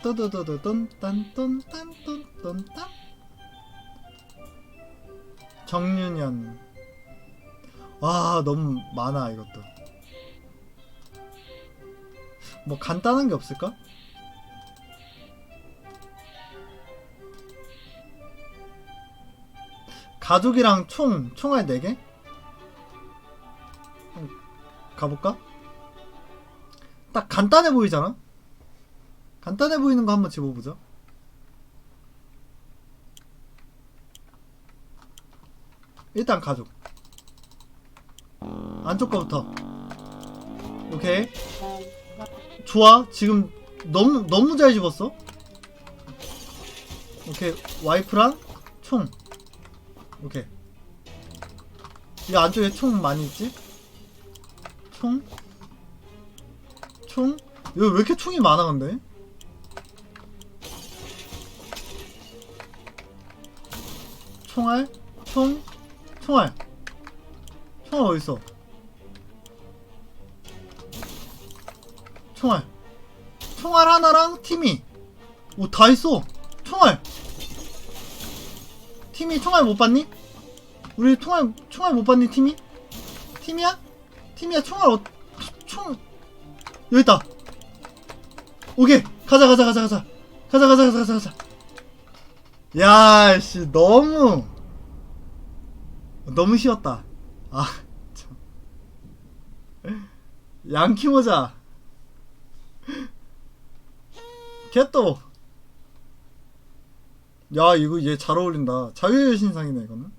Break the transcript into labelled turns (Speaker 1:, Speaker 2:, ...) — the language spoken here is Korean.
Speaker 1: 또도도도돈 딴똔 딴똔똔 딴 정윤현 아 너무 많아 이것도 뭐 간단한 게 없을까? 가족이랑 총 총알 4개? 음, 가볼까? 딱 간단해 보이잖아? 간단해 보이는 거 한번 집어보자. 일단 가족. 안쪽 거부터. 오케이. 좋아. 지금 너무 너무 잘 집었어. 오케이. 와이프랑 총. 오케이. 이 안쪽에 총 많이 있지? 총? 총? 여기 왜 이렇게 총이 많아 근데? 총알? 총? 총알. 총알 어딨어? 총알. 총알 하나랑 팀이. 오, 다 있어. 총알. 팀이 총알 못 봤니? 우리 총알, 총알 못 봤니, 팀이? 팀이야? 팀이야, 총알 어, 총. 여기 있다. 오케이. 가자, 가자, 가자, 가자. 가자, 가자, 가자, 가자, 가자. 야, 씨, 너무. 너무 쉬웠다. 아, 참. 양키 모자. 개또. 야, 이거 얘 잘 어울린다. 자유의 신상이네, 이거는.